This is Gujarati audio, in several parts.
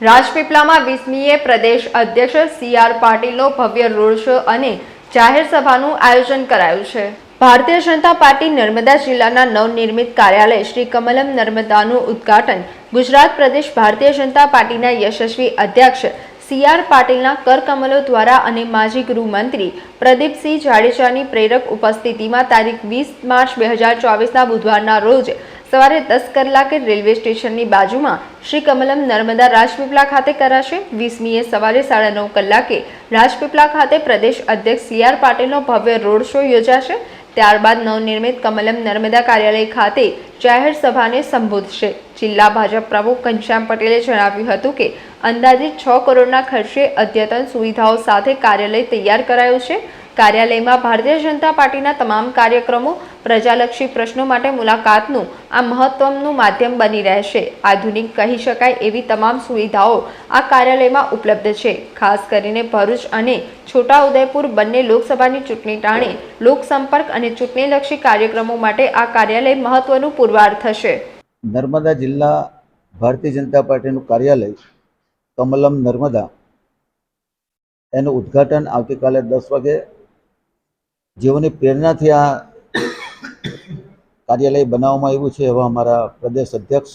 રાજપીપળામાં વીસમીએ પ્રદેશ અધ્યક્ષ સી આર પાટીલનો ભવ્ય રોડ શો અને જાહેર સભાનું આયોજન કરાયું છે. ભારતીય જનતા પાર્ટી નર્મદા જિલ્લાના નવનિર્મિત કાર્યાલય શ્રી કમલમ નર્મદાનું ઉદ્ઘાટન ગુજરાત પ્રદેશ ભારતીય જનતા પાર્ટીના યશસ્વી અધ્યક્ષ સી આર પાટીલના કરકમલો દ્વારા અને માજી ગૃહમંત્રી પ્રદીપસિંહ જાડેજાની પ્રેરક ઉપસ્થિતિમાં તારીખ વીસ માર્ચ બે હજાર ચોવીસના બુધવારના રોજ સવારે દસ કલાકે રેલવે સ્ટેશનની બાજુમાં શ્રી કમલમ નર્મદા રાજપીપળા ખાતે કરાશે. વીસમીએ સવારે સાડા નવ કલાકે રાજપીપળા ખાતે પ્રદેશ અધ્યક્ષ સી આર પાટીલનો ભવ્ય રોડ શો યોજાશે. ત્યારબાદ નવનિર્મિત કમલમ નર્મદા કાર્યાલય ખાતે જાહેર સભાને સંબોધશે. જિલ્લા ભાજપ પ્રમુખ ઘનશ્યામ પટેલે જણાવ્યું હતું કે અંદાજિત છ કરોડના ખર્ચે અદ્યતન સુવિધાઓ સાથે કાર્યાલય તૈયાર કરાયું છે. કાર્યાલયમાં ભારતીય જનતા પાર્ટીના તમામ કાર્યક્રમો પ્રજાલક્ષી પ્રશ્નો માટે મુલાકાતનું આ મહત્વનું માધ્યમ બની રહેશે. આધુનિક કહી શકાય એવી તમામ સુવિધાઓ આ કાર્યાલયમાં ઉપલબ્ધ છે. ખાસ કરીને ભરૂચ અને છોટાઉદેપુર બંને લોકસભાની ચૂંટણી ટાણે લોકસંપર્ક અને ચૂંટણીલક્ષી કાર્યક્રમો માટે આ કાર્યાલય મહત્વનું પુરવાર થશે. નર્મદા જિલ્લા ભારતીય જનતા પાર્ટીનું કાર્યાલય કમલમ નર્મદા એનું ઉદ્ઘાટન આવતીકાલે દસ વાગે જેઓની પ્રેરણાથી આ કાર્યાલય બનાવવામાં આવ્યું છે એવા અમારા પ્રદેશ અધ્યક્ષ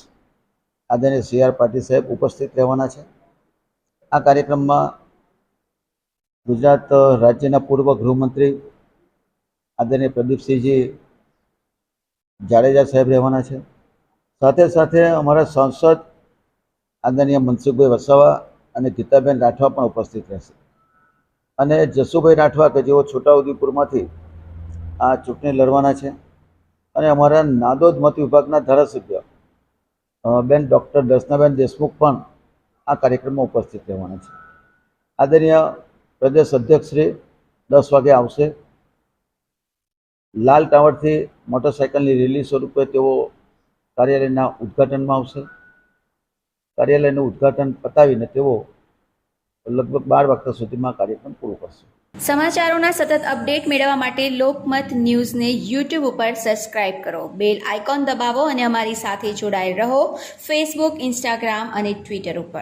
આદરણીય સી આર પાટીલ સાહેબ ઉપસ્થિત રહેવાના છે. આ કાર્યક્રમમાં ગુજરાત રાજ્યના પૂર્વ ગૃહમંત્રી આદરણીય પ્રદીપસિંહજી જાડેજા સાહેબ રહેવાના છે. સાથે સાથે અમારા સાંસદ આદરણીય મનસુખભાઈ વસાવા અને ગીતાબેન રાઠવા પણ ઉપસ્થિત રહેશે. અને જસુભાઈ રાઠવા કે જેઓ છોટાઉદેપુરમાંથી આ ચૂંટણી લડવાના છે. અને અમારા નાદોદ મત વિભાગના ધારાસભ્ય બેન ડૉક્ટર દર્શનાબેન દેશમુખ પણ આ કાર્યક્રમમાં ઉપસ્થિત રહેવાના છે. આદરણીય પ્રદેશ અધ્યક્ષશ્રી દસ વાગે આવશે. લાલ ટાવરથી મોટરસાયકલની રેલી સ્વરૂપે તેઓ કાર્યાલયના ઉદ્ઘાટનમાં આવશે. કાર્યાલયનું ઉદ્ઘાટન પતાવીને તેઓ લગભગ બાર વાગ્યા સુધીમાં કાર્યક્રમ પૂરો કરશે. સમાચારોના સતત અપડેટ મેળવવા માટે લોકમત ન્યૂઝને યુટ્યુબ ઉપર સબસ્ક્રાઇબ કરો. બેલ આઇકોન દબાવો અને અમારી સાથે જોડાયેલ રહો. ફેસબુક ઇન્સ્ટાગ્રામ અને ટ્વિટર ઉપર.